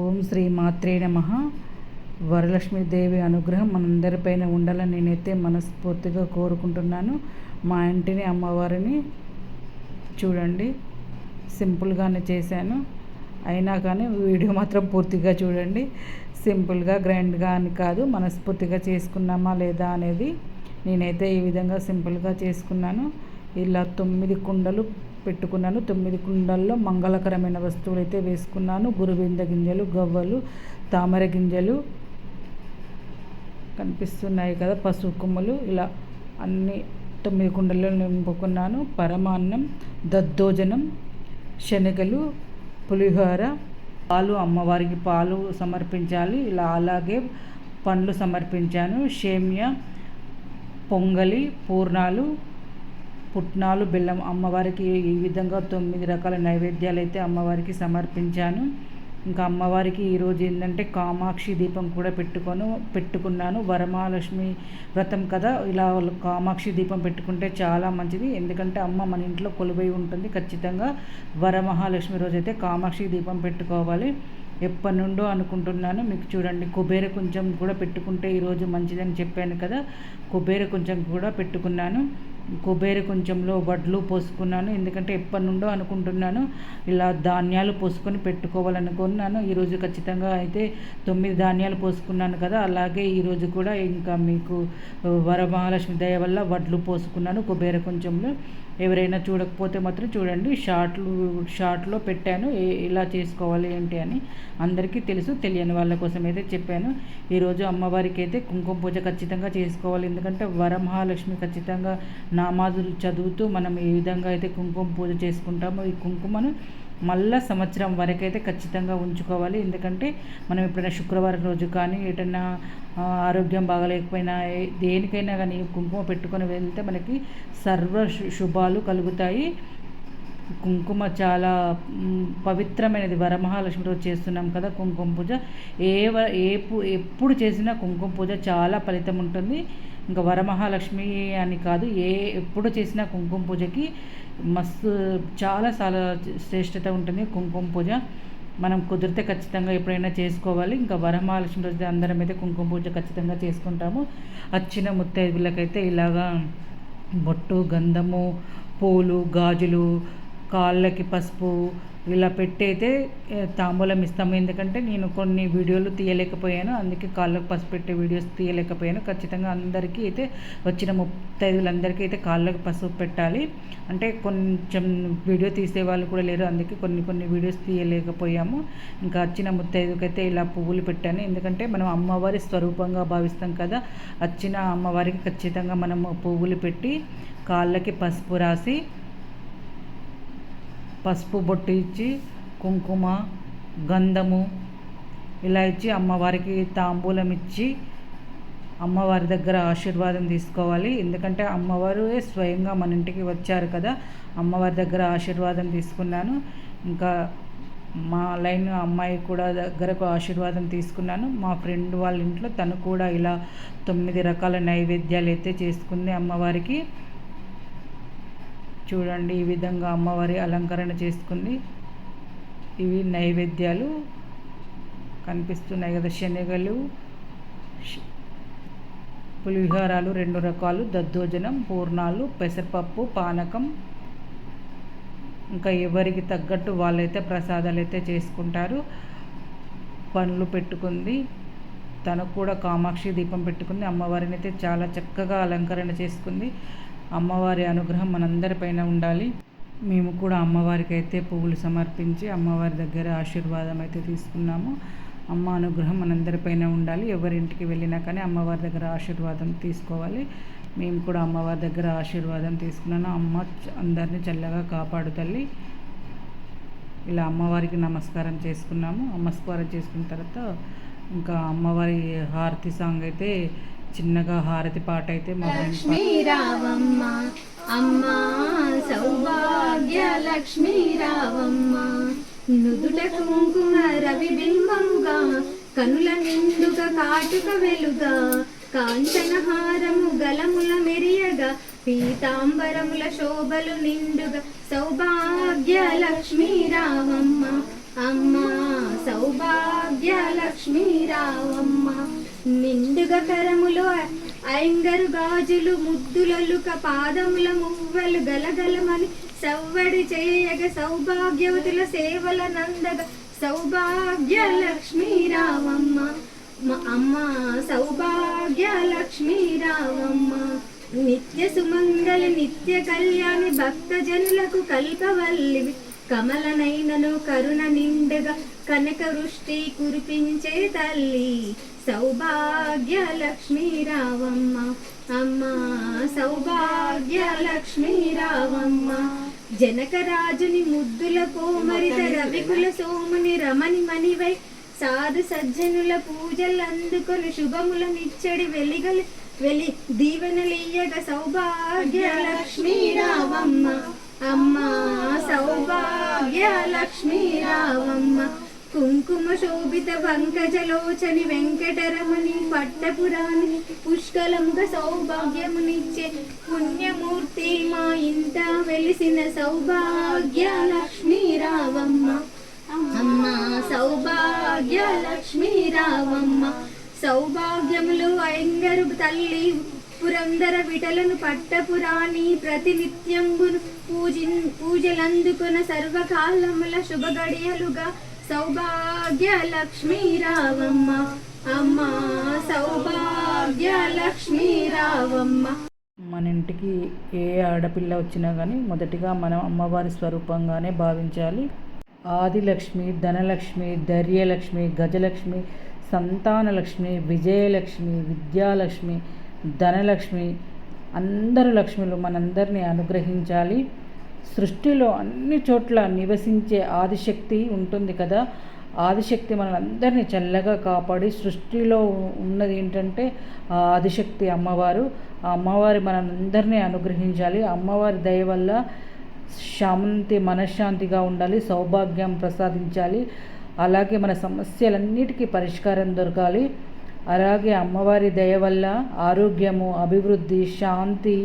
ఓం శ్రీ మాత్రే నమ. వరలక్ష్మీదేవి అనుగ్రహం మనందరిపైన ఉండాలని నేనైతే మనస్ఫూర్తిగా కోరుకుంటున్నాను. మా ఇంటిని అమ్మవారిని చూడండి. సింపుల్గానే చేశాను. అయినా కానీ వీడియో మాత్రం పూర్తిగా చూడండి. సింపుల్గా గ్రాండ్గా అని కాదు మనస్ఫూర్తిగా చేసుకున్నామా లేదా అనేది నేనైతే ఈ విధంగా సింపుల్గా చేసుకున్నాను. ఇలా తొమ్మిది కుండలు పెట్టుకున్నాను. తొమ్మిది కుండల్లో మంగళకరమైన వస్తువులు అయితే వేసుకున్నాను. గురువింద గింజలు గవ్వలు తామర గింజలు కనిపిస్తున్నాయి కదా పసుపు కొమ్మలు. ఇలా అన్ని తొమ్మిది కుండల్లో నింపుకున్నాను. పరమాన్నం దద్దోజనం శనగలు పులిహోర పాలు అమ్మవారికి పాలు సమర్పించాలి. ఇలా అలాగే పండ్లు సమర్పించాను. సేమ్య పొంగలి పూర్ణాలు పుట్నాలు బెల్లం అమ్మవారికి ఈ విధంగా తొమ్మిది రకాల నైవేద్యాలు అయితే అమ్మవారికి సమర్పించాను. ఇంకా అమ్మవారికి ఈరోజు ఏంటంటే కామాక్షి దీపం కూడా పెట్టుకొని పెట్టుకున్నాను. వరమహాలక్ష్మి వ్రతం కదా ఇలా కామాక్షి దీపం పెట్టుకుంటే చాలా మంచిది. ఎందుకంటే అమ్మ మన ఇంట్లో కొలువై ఉంటుంది ఖచ్చితంగా. వరమహాలక్ష్మి రోజు అయితే కామాక్షి దీపం పెట్టుకోవాలి. ఎప్పటి నుండో అనుకుంటున్నాను. మీకు చూడండి కుబేర కొంచెం కూడా పెట్టుకుంటే ఈరోజు మంచిదని చెప్పాను కదా. కుబేర కొంచెం కూడా పెట్టుకున్నాను. కుబేర కొంచెంలో వడ్లు పోసుకున్నాను. ఎందుకంటే ఎప్పటి నుండో అనుకుంటున్నాను ఇలా ధాన్యాలు పోసుకొని పెట్టుకోవాలనుకున్నాను. ఈరోజు ఖచ్చితంగా అయితే తొమ్మిది ధాన్యాలు పోసుకున్నాను కదా అలాగే ఈరోజు కూడా ఇంకా మీకు వరమహాలక్ష్మి దయ వల్ల వడ్లు పోసుకున్నాను కుబేర కొంచెంలో. ఎవరైనా చూడకపోతే మాత్రం చూడండి షార్ట్లు షార్ట్లో పెట్టాను. ఇలా చేసుకోవాలి ఏంటి అని అందరికీ తెలుసు తెలియని వాళ్ళ కోసం అయితే చెప్పాను. ఈరోజు అమ్మవారికి అయితే కుంకుమ పూజ ఖచ్చితంగా చేసుకోవాలి. ఎందుకంటే వరమహాలక్ష్మి ఖచ్చితంగా నామాజులు చదువుతూ మనం ఏ విధంగా అయితే కుంకుమ పూజ చేసుకుంటామో ఈ కుంకుమను మళ్ళా సంవత్సరం వరకైతే ఖచ్చితంగా ఉంచుకోవాలి. ఎందుకంటే మనం ఎప్పుడైనా శుక్రవారం రోజు కానీ ఎటన్నా ఆరోగ్యం బాగలేకపోయినా దేనికైనా కానీ కుంకుమ పెట్టుకొని వెళ్తే మనకి సర్వ శుభాలు కలుగుతాయి. కుంకుమ చాలా పవిత్రమైనది. వరమహాలక్ష్మి రోజు చేస్తున్నాం కదా కుంకుమ పూజ. ఏ ఏ ఎప్పుడు చేసినా కుంకుమ పూజ చాలా ఫలితం ఉంటుంది. ఇంకా వరమహాలక్ష్మి అని కాదు ఏ ఎప్పుడు చేసినా కుంకుమ పూజకి మస్తు చాలా చాలా శ్రేష్టత ఉంటుంది కుంకుమ పూజ. మనం కుదిరితే ఖచ్చితంగా ఎప్పుడైనా చేసుకోవాలి. ఇంకా వరమహాలక్ష్మి రోజు అందరం అయితే కుంకుమ పూజ ఖచ్చితంగా చేసుకుంటాము. వచ్చిన ముత్తైదులకైతే ఇలాగా బొట్టు గంధము పూలు గాజులు కాళ్ళకి పసుపు ఇలా పెట్టి అయితే తాంబూలం ఇస్తాము. ఎందుకంటే నేను కొన్ని వీడియోలు తీయలేకపోయాను. అందుకే కాళ్ళకు పసుపు పెట్టే వీడియోస్ తీయలేకపోయాను. ఖచ్చితంగా అందరికీ అయితే వచ్చిన ముత్తైదులందరికీ అయితే కాళ్ళకు పసుపు పెట్టాలి. అంటే కొంచెం వీడియో తీసే వాళ్ళు కూడా లేరు. అందుకే కొన్ని కొన్ని వీడియోస్ తీయలేకపోయాము. ఇంకా వచ్చిన ముత్తైదుకైతే ఇలా పువ్వులు పెట్టాను. ఎందుకంటే మనం అమ్మవారి స్వరూపంగా భావిస్తాం కదా. వచ్చిన అమ్మవారికి ఖచ్చితంగా మనము పువ్వులు పెట్టి కాళ్ళకి పసుపు రాసి పసుపు బొట్టు ఇచ్చి కుంకుమ గంధము ఇలా ఇచ్చి అమ్మవారికి తాంబూలం ఇచ్చి అమ్మవారి దగ్గర ఆశీర్వాదం తీసుకోవాలి. ఎందుకంటే అమ్మవారు స్వయంగా మన ఇంటికి వచ్చారు కదా అమ్మవారి దగ్గర ఆశీర్వాదం తీసుకున్నాను. ఇంకా మా లైన్ అమ్మాయి కూడా దగ్గరకు ఆశీర్వాదం తీసుకున్నాను. మా ఫ్రెండ్ వాళ్ళ ఇంట్లో తను కూడా ఇలా తొమ్మిది రకాల నైవేద్యాలు అయితే చేసుకుంది అమ్మవారికి. చూడండి ఈ విధంగా అమ్మవారి అలంకరణ చేసుకుంది ఇవి నైవేద్యాలు కనిపిస్తున్నాయి కదా శనగలు పులిహారాలు రెండు రకాలు దద్దోజనం పూర్ణాలు పెసరపప్పు పానకం. ఇంకా ఎవరికి తగ్గట్టు వాళ్ళైతే ప్రసాదాలు అయితే చేసుకుంటారు. పనులు పెట్టుకుంది. తనకు కూడా కామాక్షి దీపం పెట్టుకుంది. అమ్మవారిని అయితే చాలా చక్కగా అలంకరణ చేసుకుంది. అమ్మవారి అనుగ్రహం మనందరిపైన ఉండాలి. మేము కూడా అమ్మవారికి అయితే పువ్వులు సమర్పించి అమ్మవారి దగ్గర ఆశీర్వాదం అయితే తీసుకున్నాము. అమ్మ అనుగ్రహం మనందరిపైన ఉండాలి. ఎవరింటికి వెళ్ళినా కానీ అమ్మవారి దగ్గర ఆశీర్వాదం తీసుకోవాలి. మేము కూడా అమ్మవారి దగ్గర ఆశీర్వాదం తీసుకున్నాను. అమ్మ అందరినీ చల్లగా కాపాడు తల్లి. ఇలా అమ్మవారికి నమస్కారం చేసుకున్నాము. నమస్కారం చేసుకున్న తర్వాత ఇంకా అమ్మవారి హారతి సాంగ్ అయితే చిన్నగా హారతి పాట అయితే మా లక్ష్మీ అమ్మ సౌభాగ్య లక్ష్మీ రావమ్మ నుదుట కుంకుమ రవి బింబముగా కనుల నిండుగా కాటుక వెలుగా కాంచనహారము గలముల మెరియగా పీతాంబరముల శోభలు నిండుగా సౌభాగ్య లక్ష్మీ రావమ్మ. అమ్మా సౌభాగ్య లక్ష్మీ రావమ్మ. నిండుగా కరములో ఐంగరు గాజులు ముద్దులలుక పాదముల మువ్వలు గలగలమని సవ్వడి చేయగ సౌభాగ్యవతుల సేవల నందగ సౌభాగ్య లక్ష్మీ రావమ్మ అమ్మ సౌభాగ్య లక్ష్మీ రావమ్మ. నిత్య సుమంగళి నిత్య కళ్యాణి భక్త జనులకు కల్పవల్లివి. కమలనైనను కరుణ నిండుగా కనక వృష్టి కురిపించే తల్లి సౌభాగ్య లక్ష్మీ రావమ్మ. అమ్మ సౌభాగ్య లక్ష్మీ రావమ్మ. జనకరాజుని ముద్దుల కోమరిత రవికుల సోముని రమణి మణివై సాధు సజ్జనుల పూజలు అందుకొని శుభముల నిచ్చడి వెలిగలి వెలి దీవెనలియ్యగ సౌభాగ్య లక్ష్మీ రావమ్మ. అమ్మా సౌభాగ్య లక్ష్మీ రావమ్మ. కుంకుమ శోభిత పంకజలోచని వెంకటరమణి పట్టపురాణి పుష్కలంగా సౌభాగ్యమునిచ్చే పుణ్యమూర్తి మా ఇంట వెలిసిన సౌభాగ్య లక్ష్మీ రావమ్మ. అమ్మ సౌభాగ్య లక్ష్మీ రావమ్మ. సౌభాగ్యములు అయ్యంగరు తల్లి పురందర విటలను పట్టపురాణి ప్రతినిత్యంబును పూజి పూజలందుకున్న సర్వకాలముల శుభ గడియలుగా సౌభాగ్య లక్ష్మీ రావమ్మ. అమ్మ సౌభాగ్య లక్ష్మీ రావమ్మ. మన ఇంటికి ఏ ఆడపిల్ల వచ్చినా కానీ మొదటిగా మనం అమ్మవారి స్వరూపంగానే భావించాలి. ఆదిలక్ష్మి ధనలక్ష్మి ధైర్యలక్ష్మి గజలక్ష్మి సంతానలక్ష్మి విజయలక్ష్మి విద్యాలక్ష్మి ధనలక్ష్మి అందరు లక్ష్మిలు మనందరినీ అనుగ్రహించాలి. సృష్టిలో అన్ని చోట్ల నివసించే ఆదిశక్తి ఉంటుంది కదా. ఆదిశక్తి మనందరినీ చల్లగా కాపాడి సృష్టిలో ఉన్నది ఏంటంటే ఆ ఆదిశక్తి అమ్మవారు. ఆ అమ్మవారి మనందరినీ అనుగ్రహించాలి. అమ్మవారి దయ వల్ల శాంతి మనశ్శాంతిగా ఉండాలి సౌభాగ్యం ప్రసాదించాలి. అలాగే మన సమస్యలన్నిటికీ పరిష్కారం దొరకాలి. అలాగే అమ్మవారి దయ వల్ల ఆరోగ్యము అభివృద్ధి శాంతి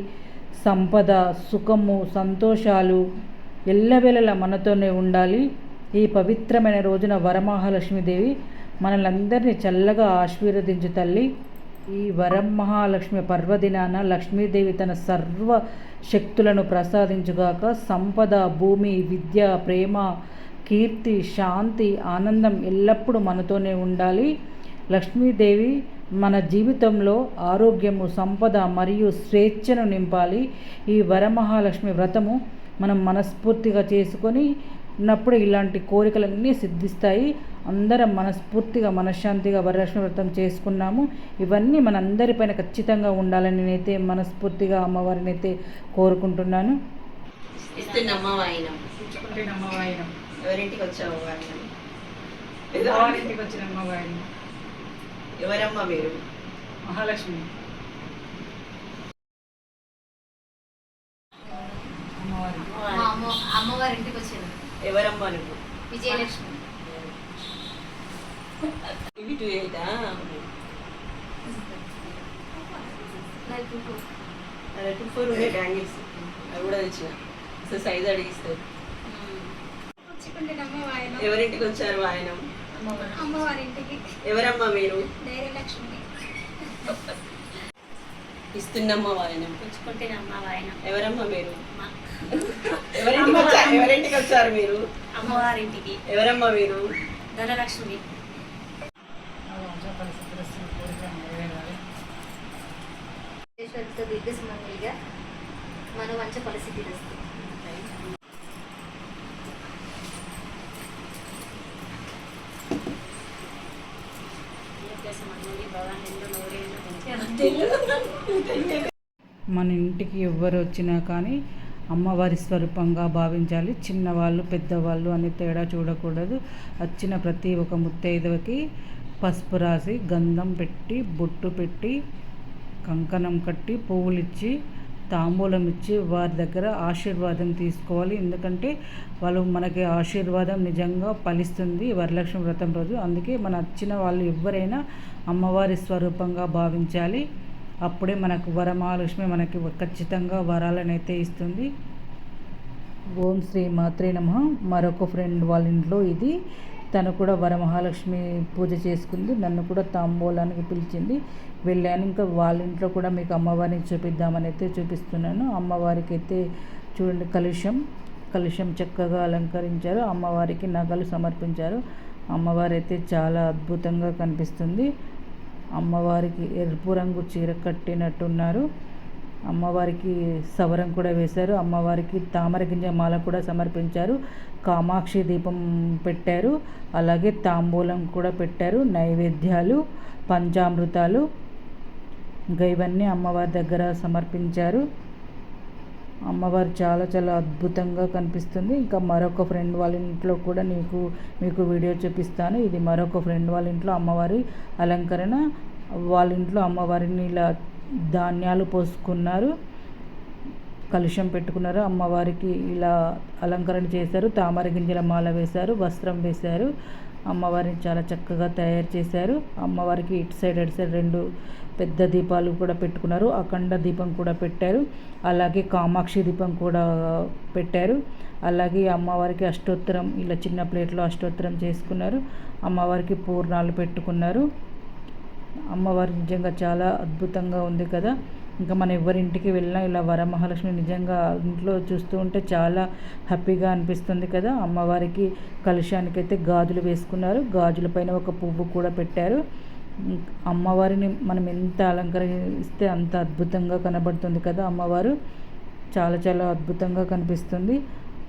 సంపద సుఖము సంతోషాలు ఎల్లవేళలా మనతోనే ఉండాలి. ఈ పవిత్రమైన రోజున వరమహాలక్ష్మీదేవి మనలందరినీ చల్లగా ఆశీర్వదించు తల్లి. ఈ వరం మహాలక్ష్మి పర్వదినాన లక్ష్మీదేవి తన సర్వ శక్తులను ప్రసాదించుగాక సంపద భూమి విద్య ప్రేమ కీర్తి శాంతి ఆనందం ఎల్లప్పుడూ మనతోనే ఉండాలి. లక్ష్మీదేవి మన జీవితంలో ఆరోగ్యము సంపద మరియు స్వేచ్ఛను నింపాలి. ఈ వరమహాలక్ష్మి వ్రతము మనం మనస్ఫూర్తిగా చేసుకొని ఉన్నప్పుడు ఇలాంటి కోరికలన్నీ సిద్ధిస్తాయి. అందరం మనస్ఫూర్తిగా మనశ్శాంతిగా వరలక్ష్మి వ్రతం చేసుకున్నాము. ఇవన్నీ మనందరిపైన ఖచ్చితంగా ఉండాలని నేనైతే మనస్ఫూర్తిగా అమ్మవారిని అయితే కోరుకుంటున్నాను. ఎవరింటికి వచ్చావు అమ్మవారింటికి వచ్చిన అమ్మవారిని ఎవరమ్మ మీరు? మహాలక్ష్మి. అమ్మవారి. మా అమ్మ అమ్మవారి ఇంటికి వచ్చాను ఎవరమ్మ నువ్వు? విజయలక్ష్మి. ఇవి టూ ఎయిటా? అదే టూ ఫోర్ ఉండే బ్యాంగిల్స్ అవి కూడా తెచ్చిన. సో సైజ్ అడిగిస్తారు ఎవరింటికి వచ్చారు వాయనం? ఎవరమ్మ మీరు? ధైర్యలక్ష్మి. ఇస్తున్నమ్మ వాయనం ఎవరమ్మ మీరు? ఎవరింటికి వచ్చారు? ఎవరింటికి వచ్చారు మీరు? అమ్మవారింటికి. ఎవరమ్మ మీరు? ధనలక్ష్మి. దీర్ఘ సుమంగళిగా మన వంచ పరిస్థితి మన ఇంటికి ఎవ్వరు వచ్చినా కానీ అమ్మవారి స్వరూపంగా భావించాలి. చిన్నవాళ్ళు పెద్దవాళ్ళు అని తేడా చూడకూడదు. వచ్చిన ప్రతి ఒక్క ముత్తైదవకి పసుపు రాసి గంధం పెట్టి బొట్టు పెట్టి కంకణం కట్టి పువ్వులు ఇచ్చి తాంబూలం ఇచ్చి వారి దగ్గర ఆశీర్వాదం తీసుకోవాలి. ఎందుకంటే వాళ్ళు మనకి ఆశీర్వాదం నిజంగా ఫలిస్తుంది వరలక్ష్మి వ్రతం రోజు. అందుకే మన వచ్చిన వాళ్ళు ఎవరైనా అమ్మవారి స్వరూపంగా భావించాలి. అప్పుడే మనకు వరమహాలక్ష్మి మనకి ఖచ్చితంగా వరాలనైతే ఇస్తుంది. ఓం శ్రీ మాత్రే నమ. మరొక ఫ్రెండ్ వాళ్ళ ఇంట్లో ఇది. తను కూడా వరమహాలక్ష్మి పూజ చేసుకుంది. నన్ను కూడా తాంబూలానికి పిలిచింది. వెళ్ళాను. ఇంకా వాళ్ళ ఇంట్లో కూడా మీకు అమ్మవారిని చూపిద్దామని అయితే చూపిస్తున్నాను. అమ్మవారికి అయితే చూడండి కలుషం. కలుషం చక్కగా అలంకరించారు. అమ్మవారికి నగలు సమర్పించారు. అమ్మవారు అయితే చాలా అద్భుతంగా కనిపిస్తుంది. అమ్మవారికి ఎరుపు రంగు చీర కట్టినట్టున్నారు. అమ్మవారికి సవరం కూడా వేశారు. అమ్మవారికి తామర గింజ మాల కూడా సమర్పించారు. కామాక్షి దీపం పెట్టారు. అలాగే తాంబూలం కూడా పెట్టారు. నైవేద్యాలు పంచామృతాలు ఇంకా ఇవన్నీ అమ్మవారి దగ్గర సమర్పించారు. అమ్మవారు చాలా చాలా అద్భుతంగా కనిపిస్తుంది. ఇంకా మరొక ఫ్రెండ్ వాళ్ళ ఇంట్లో కూడా నీకు మీకు వీడియో చూపిస్తాను. ఇది మరొక ఫ్రెండ్ వాళ్ళ ఇంట్లో అమ్మవారి అలంకరణ. వాళ్ళ ఇంట్లో అమ్మవారిని ఇలా ధాన్యాలు పోసుకున్నారు. కలుషం పెట్టుకున్నారు. అమ్మవారికి ఇలా అలంకరణ చేశారు. తామర గింజల మాల వేశారు. వస్త్రం వేశారు. అమ్మవారిని చాలా చక్కగా తయారు చేశారు. అమ్మవారికి ఇటు సైడ్ అటు సైడ్ రెండు పెద్ద దీపాలు కూడా పెట్టుకున్నారు. అఖండ దీపం కూడా పెట్టారు. అలాగే కామాక్షి దీపం కూడా పెట్టారు. అలాగే అమ్మవారికి అష్టోత్తరం ఇలా చిన్న ప్లేట్లో అష్టోత్తరం చేసుకున్నారు. అమ్మవారికి పూర్ణాలు పెట్టుకున్నారు. అమ్మవారు నిజంగా చాలా అద్భుతంగా ఉంది కదా. ఇంకా మనం ఎవరింటికి వెళ్ళినా ఇలా వరమహాలక్ష్మి నిజంగా ఇంట్లో చూస్తూ ఉంటే చాలా హ్యాపీగా అనిపిస్తుంది కదా. అమ్మవారికి కలుషానికైతే అయితే గాజులు వేసుకున్నారు. గాజుల పైన ఒక పువ్వు కూడా పెట్టారు. అమ్మవారిని మనం ఎంత అలంకరిస్తే అంత అద్భుతంగా కనబడుతుంది కదా అమ్మవారు. చాలా చాలా అద్భుతంగా కనిపిస్తుంది.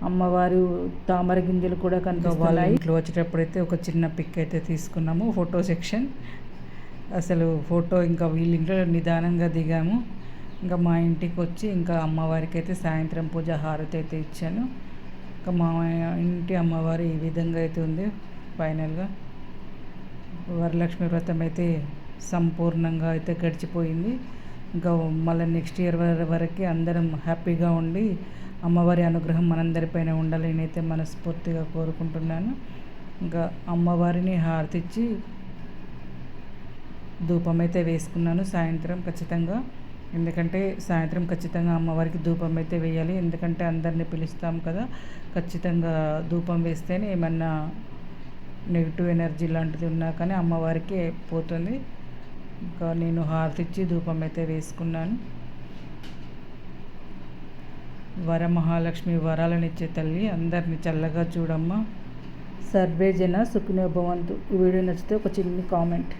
అమ్మవారు తామర గింజలు కూడా కనిపిస్తున్నాయి. ఇంట్లో వచ్చేటప్పుడైతే ఒక చిన్న పిక్ అయితే తీసుకున్నాము ఫోటో సెక్షన్. అసలు ఫోటో ఇంకా వీళ్ళ ఇంట్లో నిదానంగా దిగాము. ఇంకా మా ఇంటికి వచ్చి ఇంకా అమ్మవారికి అయితే సాయంత్రం పూజ హారతి అయితే ఇచ్చాను. ఇంకా మా ఇంటి అమ్మవారు ఈ విధంగా అయితే ఉంది ఫైనల్గా. వరలక్ష్మి వ్రతం అయితే సంపూర్ణంగా అయితే గడిచిపోయింది. ఇంకా మళ్ళీ నెక్స్ట్ ఇయర్ వరకు అందరం హ్యాపీగా ఉండి అమ్మవారి అనుగ్రహం మనందరిపైన ఉండాలని అయితే మనస్ఫూర్తిగా కోరుకుంటున్నాను. ఇంకా అమ్మవారిని హారతిచ్చి ధూపం అయితే వేసుకున్నాను సాయంత్రం ఖచ్చితంగా. ఎందుకంటే సాయంత్రం ఖచ్చితంగా అమ్మవారికి ధూపం అయితే వేయాలి. ఎందుకంటే అందరిని పిలుస్తాం కదా ఖచ్చితంగా ధూపం వేస్తేనే ఏమన్నా నెగిటివ్ ఎనర్జీ లాంటిది ఉన్నా కానీ అమ్మవారికి పోతుంది. ఇంకా నేను హారతి ఇచ్చి ధూపం అయితే వేసుకున్నాను. వరమహాలక్ష్మి వరాలనిచ్చే తల్లి అందరిని చల్లగా చూడమ్మా. సర్వేజన సుఖినోభవంతు ఈ వీడియో నచ్చితే ఒక చిన్న కామెంట్.